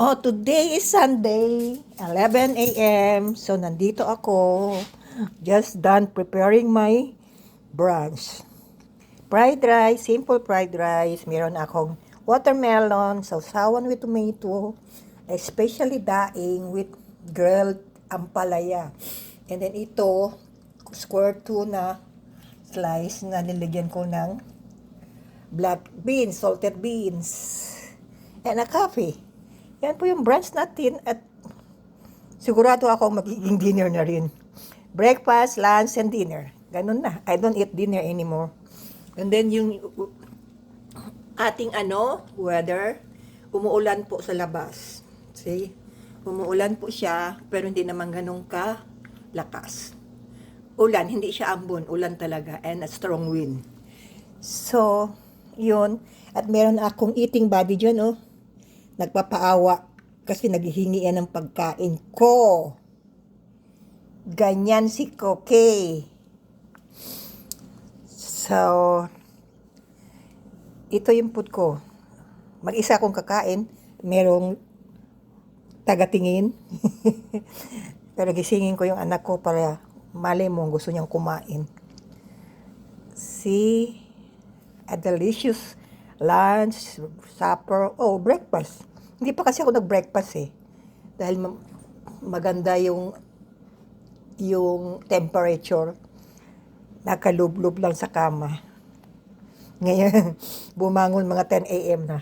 Oh, today is Sunday, 11 a.m. So, nandito ako. Just done preparing my brunch. Fried rice, simple fried rice. Meron akong watermelon, sausawan with tomato, especially daing with grilled ampalaya. And then ito, square tuna slice na nilagyan ko ng black beans, salted beans, and a coffee. Yan po yung brunch natin at sigurado ako magiging dinner na rin. Breakfast, lunch, and dinner. Ganun na. I don't eat dinner anymore. And then yung ating ano, weather, umuulan po sa labas. See? Umuulan po siya, pero hindi naman ganun ka lakas. Ulan, hindi siya ambon, ulan talaga, and a strong wind. So, yun. At meron akong eating buddy dyan, oh. Nagpapaawa kasi naghihingi yan ng pagkain ko. Ganyan si Koke. So, ito yung food ko. Mag-isa akong kakain. Merong tagatingin. Pero gisingin ko yung anak ko para mali mo gusto niyang kumain. See, a delicious lunch, supper, oh, breakfast. Hindi pa kasi ako nag-breakfast eh. Dahil ma- maganda yung yung temperature. Nakalublob lang sa kama. Ngayon, bumangon mga 10 a.m. na.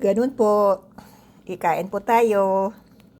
Ganun po. Ikain po tayo.